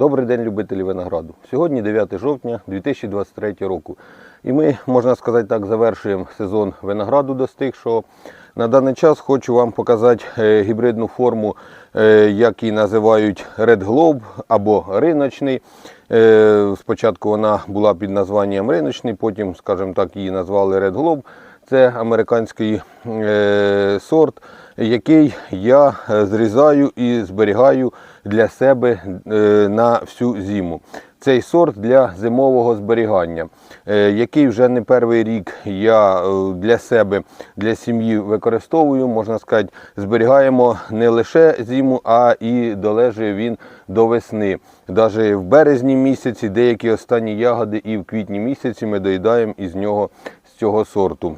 Добрий день, любителі винограду. Сьогодні 9 жовтня 2023 року. І ми, можна сказати так, завершуємо сезон винограду достигшого. На даний час хочу вам показати е, гібридну форму, е, як її називають Red Globe або риночний. Е, Спочатку вона була під названням риночний, потім, скажімо так, її назвали Red Globe. Це американський сорт, який я зрізаю і зберігаю для себе е, на всю зиму. Цей сорт для зимового зберігання, е, який вже не перший рік я е, для себе, для сім'ї використовую, можна сказати, зберігаємо не лише зиму, а і долежує він до весни. Навіть в березні місяці деякі останні ягоди і в квітні місяці ми доїдаємо із нього з цього сорту.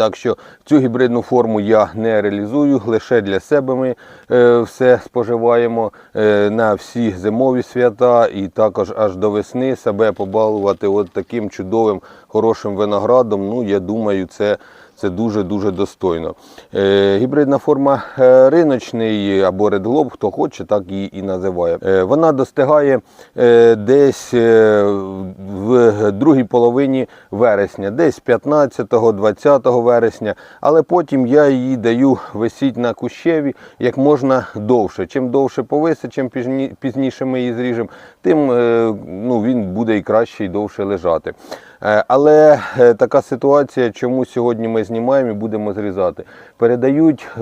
Так що цю гібридну форму я не реалізую, лише для себе ми е, все споживаємо е, на всі зимові свята і також аж до весни себе побалувати от таким чудовим, хорошим виноградом. Ну, я думаю, це. Це дуже-дуже достойно. Е, гібридна форма е, риночний або Red Globe, хто хоче, так її і називає. Е, вона достигає е, десь е, в другій половині вересня, десь 15-20 вересня, але потім я її даю висіть на кущеві як можна довше. Чим довше повисить, чим пізніше ми її зріжемо, тим е, ну, він буде і краще і довше лежати. Е, Але е, така ситуація, чому сьогодні ми знімаємо і будемо зрізати. Передають е,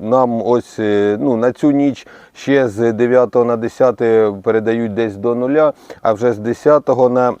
нам ось ну, на цю ніч ще з 9 на 10 передають десь до нуля, а вже з 10 на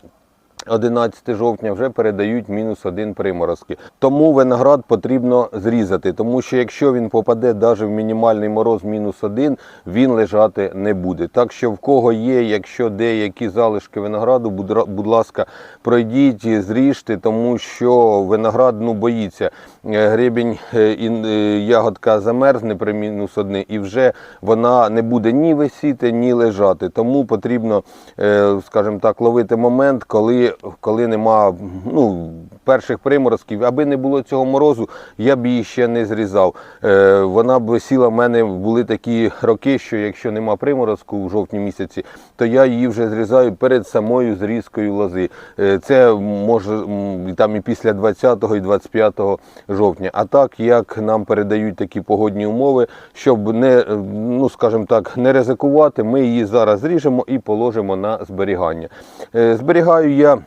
11 жовтня вже передають мінус один приморозки. Тому виноград потрібно зрізати, тому що якщо він попаде навіть в мінімальний мороз мінус один, він лежати не буде. Так що в кого є, якщо деякі залишки винограду, будь ласка, пройдіть, зріжте, тому що виноград ну, боїться. Е, Гребінь е, е, ягодка замерзне при мінус одне, і вже вона не буде ні висіти, ні лежати. Тому потрібно, скажімо так, ловити момент, коли, коли нема ну, перших приморозків. Аби не було цього морозу, я б її ще не зрізав. Вона б висіла в мене, були такі роки, що якщо нема приморозку в жовтні місяці, то я її вже зрізаю перед самою зрізкою лози. Це може там і після 20 і 25 жовтня. А так як нам передають такі погодні умови, щоб не, е, ну скажімо так, не ризикувати, ми її зараз зріжемо і положимо на зберігання. Е, Зберігаю я.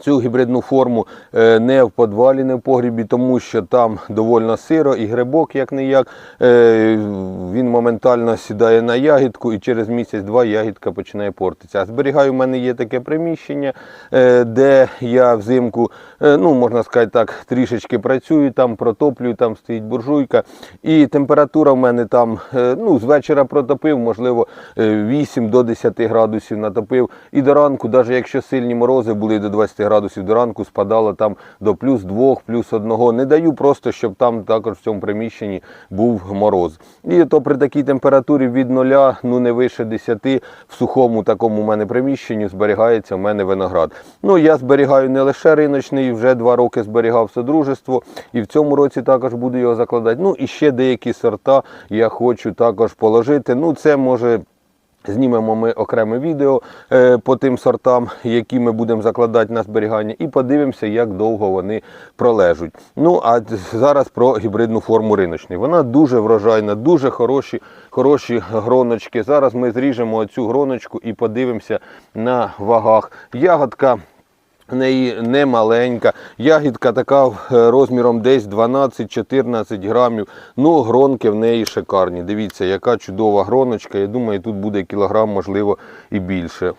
Цю гібридну форму е, не в подвалі, не в погрібі, тому що там довольно сиро і грибок, як не як. Е, Він моментально сідає на ягідку і через місяць-два ягідка починає портитися. А зберігаю, в мене є таке приміщення, е, де я взимку, ну можна сказати так, трішечки працюю, там протоплюю, там стоїть буржуйка. І температура в мене там ну, з вечора протопив, можливо, е, 8 до 10 градусів натопив. І до ранку, навіть якщо сильні морози були до 20 градусів до ранку, спадало там до плюс 2, плюс 1. Не даю просто, щоб там також в цьому приміщенні був мороз. І то при такій температурі від 0, ну не вище 10, в сухому такому у мене приміщенні зберігається в мене виноград. Ну, я зберігаю не лише риночний, вже два роки зберігав содружество, і в цьому році також буду його закладати. Ну і ще деякі сорта я хочу також положити. Ну, це може. Знімемо ми окреме відео е, по тим сортам, які ми будемо закладати на зберігання, і подивимося, як довго вони пролежуть. Ну а зараз про гібридну форму риночний. Вона дуже врожайна, дуже хороші, хороші гроночки. Зараз ми зріжемо цю гроночку і подивимося на вагах. Ягодка. В неї не маленька. Ягідка така е, розміром десь 12-14 грамів. Ну, гронки в неї шикарні. Дивіться, яка чудова гроночка. Я думаю, тут буде кілограм, можливо, і більше.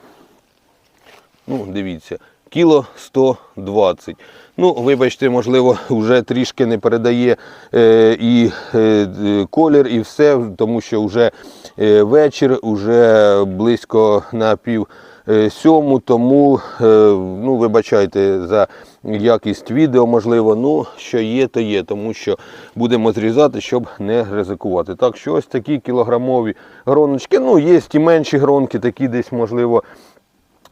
Ну, дивіться, кіло 120. Ну, вибачте, можливо, вже трішки не передає е, і е, е, колір, і все, тому що вже е, вечір, вже близько на пів сьому, тому е, ну, вибачайте за якість відео, можливо, ну, що є, то є, тому що будемо зрізати, щоб не ризикувати. Так що ось такі кілограмові гроночки, ну, є і менші гронки, такі десь, можливо,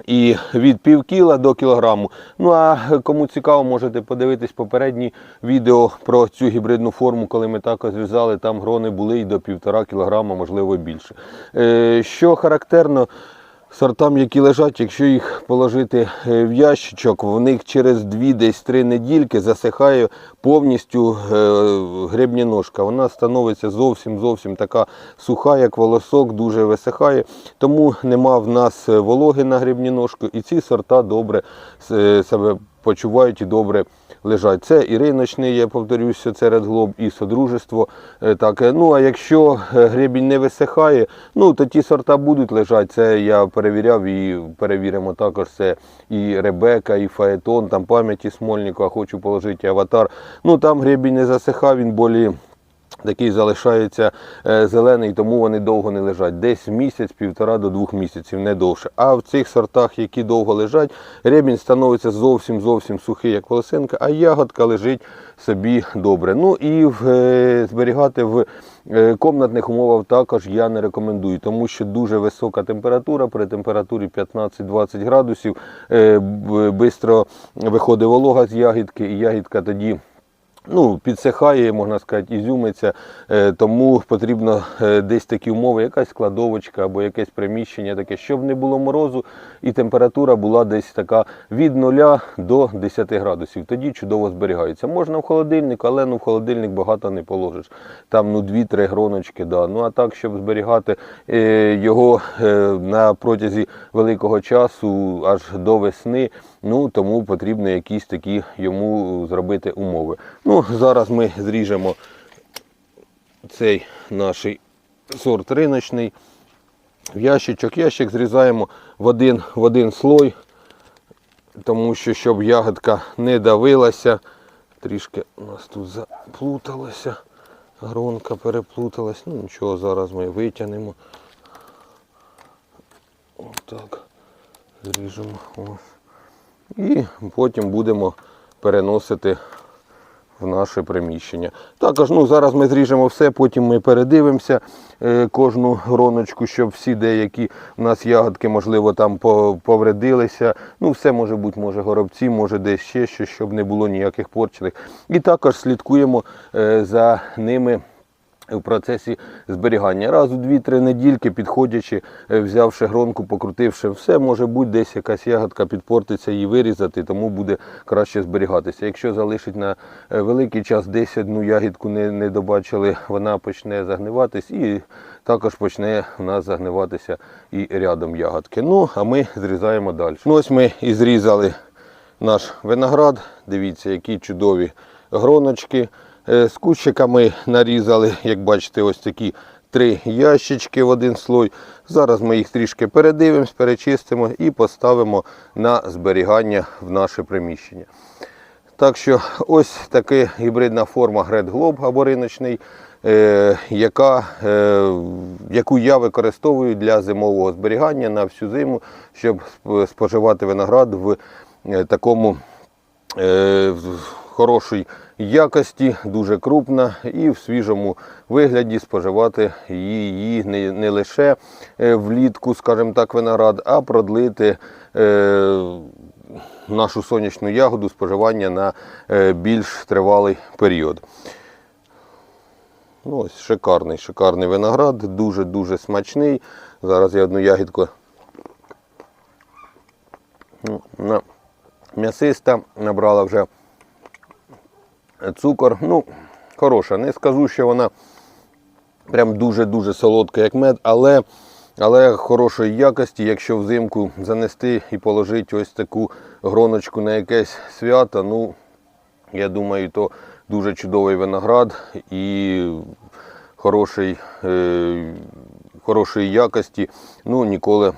і від пів кіла до кілограму. Ну а кому цікаво, можете подивитись попередні відео про цю гібридну форму, коли ми також зв'язали, там грони були і до півтора кілограма, можливо, більше. Е, що характерно, сортам, які лежать, якщо їх положити е, в ящичок, в них через 2 десь 3 недільки засихає повністю е, гребня ножка. Вона становиться зовсім зовсім така суха, як волосок, дуже висихає. Тому нема в нас е, вологи на гребні ножку, і ці сорта добре себе почувають і добре лежать. Це і риночний, я повторюся, це редглоб, і содружество. Е, Так, ну а якщо е, гребінь не висихає, ну то ті сорта будуть лежати. Це я перевіряв і перевіримо також. Це і Ребека, і Фаетон, там пам'яті Смольника, хочу положити аватар. Ну там гребінь не засихав, він болі. Такий залишається е, зелений, тому вони довго не лежать. Десь місяць, півтора до двох місяців, не довше. А в цих сортах, які довго лежать, ребінь становиться зовсім зовсім сухий, як волосинка, а ягодка лежить собі добре. Ну і в, е, зберігати в е, комнатних умовах також я не рекомендую, тому що дуже висока температура, при температурі 15-20 градусів е, виходить волога з ягідки, і ягідка тоді ну, підсихає, можна сказати, ізюмиться, е, тому потрібно е, десь такі умови, якась складовочка або якесь приміщення таке, щоб не було морозу і температура була десь така від 0 до 10 градусів. Тоді чудово зберігається. Можна в холодильник, але ну, в холодильник багато не положиш. Там ну, 2-3 гроночки. Да. Ну а так, щоб зберігати е, його на протязі великого часу, аж до весни, ну тому потрібно якісь такі йому зробити умови. Ну, зараз ми зріжемо цей наш сорт риночний. В ящичок. Ящик зрізаємо в один, в один слой, тому що щоб ягодка не давилася. Трішки у нас тут заплуталося, гронка переплуталась. Ну нічого, зараз ми витягнемо. Отак. Зріжемо. І потім будемо переносити в наше приміщення. Також ну, зараз ми зріжемо все, потім ми передивимося е, кожну гроночку, щоб всі деякі у нас ягодки, можливо, там по- повредилися. Ну, все може бути, може горобці, може десь ще щось, щоб не було ніяких порчених. І також слідкуємо е, за ними в процесі зберігання. Раз у 2-3 недільки, підходячи, е, взявши гронку, покрутивши, все може бути десь якась ягодка підпортиться, її вирізати, тому буде краще зберігатися. Якщо залишить на е, великий час, десь одну ягідку не, не добачили, вона почне загниватись і також почне у нас загниватися і рядом ягодки. Ну, а ми зрізаємо далі. Ну, ось ми і зрізали наш виноград. Дивіться, які чудові гроночки. Е, З кущиками нарізали, як бачите, ось такі три ящички в один слой. Зараз ми їх трішки передивимось, перечистимо і поставимо на зберігання в наше приміщення. Так що ось така гібридна форма Red Globe або риночний, е, яка, е, яку я використовую для зимового зберігання на всю зиму, щоб споживати виноград в такому хорошій якості, дуже крупна і в свіжому вигляді споживати її не, лише е, влітку, скажімо так, виноград, а продлити е, нашу сонячну ягоду споживання на е, більш тривалий період. Ну, ось шикарний, шикарний виноград, дуже-дуже смачний. Зараз я одну ягідку ну, м'ясиста набрала вже цукор. Ну, хороша. Не скажу, що вона прям дуже-дуже солодка, як мед, але, але хорошої якості, якщо взимку занести і положити ось таку гроночку на якесь свято, ну, я думаю, то дуже чудовий виноград і хороший, е, хорошої якості. Ну, ніколи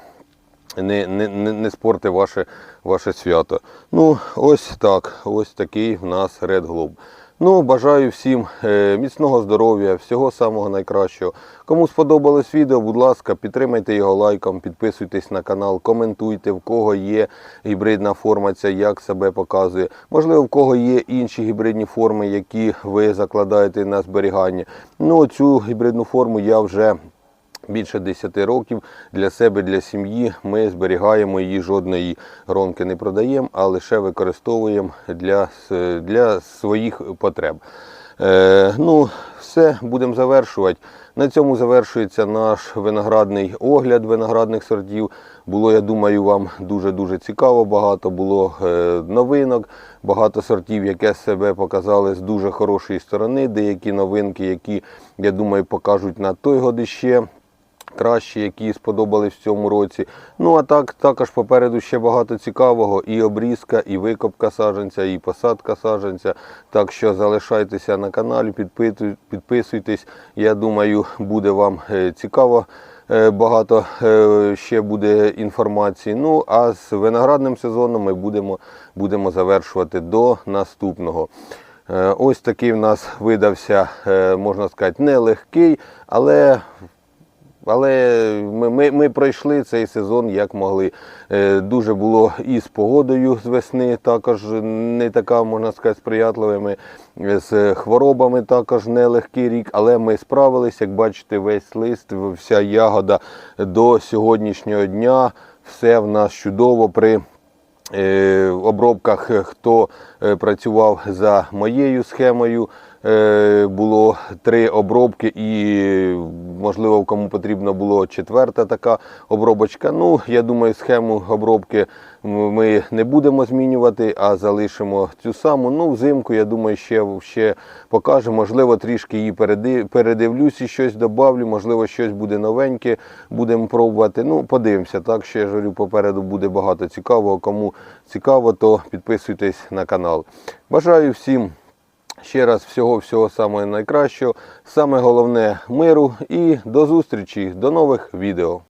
не, не, не, спорти ваше, ваше свято. Ну, ось так. Ось такий в нас Red Globe. Ну, бажаю всім е, міцного здоров'я, всього самого найкращого. Кому сподобалось відео, будь ласка, підтримайте його лайком, підписуйтесь на канал, коментуйте, в кого є гібридна форма, ця як себе показує. Можливо, в кого є інші гібридні форми, які ви закладаєте на зберігання. Ну, цю гібридну форму я вже більше 10 років для себе, для сім'ї. Ми зберігаємо її, жодної гронки не продаємо, а лише використовуємо для, для своїх потреб. Е, ну, все, будемо завершувати. На цьому завершується наш виноградний огляд виноградних сортів. Було, я думаю, вам дуже-дуже цікаво. Багато було е, новинок, багато сортів, яке себе показали з дуже хорошої сторони. Деякі новинки, які, я думаю, покажуть на той год іще кращі, які сподобались в цьому році. Ну а так також попереду ще багато цікавого. І обрізка, і викопка саджанця, і посадка саджанця. Так що залишайтеся на каналі, підписуйтесь. Я думаю, буде вам е, цікаво. Е, Багато е, ще буде інформації. Ну а з виноградним сезоном ми будемо, будемо завершувати до наступного. Ось такий в нас видався, можна сказати, нелегкий, але але ми, ми, ми пройшли цей сезон як могли. Е, Дуже було і з погодою з весни, також не така, можна сказати, сприятливими. З хворобами також нелегкий рік, але ми справились, як бачите, весь лист, вся ягода до сьогоднішнього дня. Все в нас чудово при е, обробках, хто е, працював за моєю схемою. Е, Було три обробки, і можливо, кому потрібно було четверта така обробочка. Ну, я думаю, схему обробки ми не будемо змінювати, а залишимо цю саму. Ну, взимку, я думаю, ще, ще покажемо. Можливо, трішки її переди- передивлюсь і щось добавлю, можливо, щось буде новеньке, будемо пробувати. Ну, подивимося. Так що я говорю, попереду буде багато цікавого. Кому цікаво, то підписуйтесь на канал. Бажаю всім. Ще раз всього-всього самого найкращого. Саме головне миру і до зустрічі, до нових відео.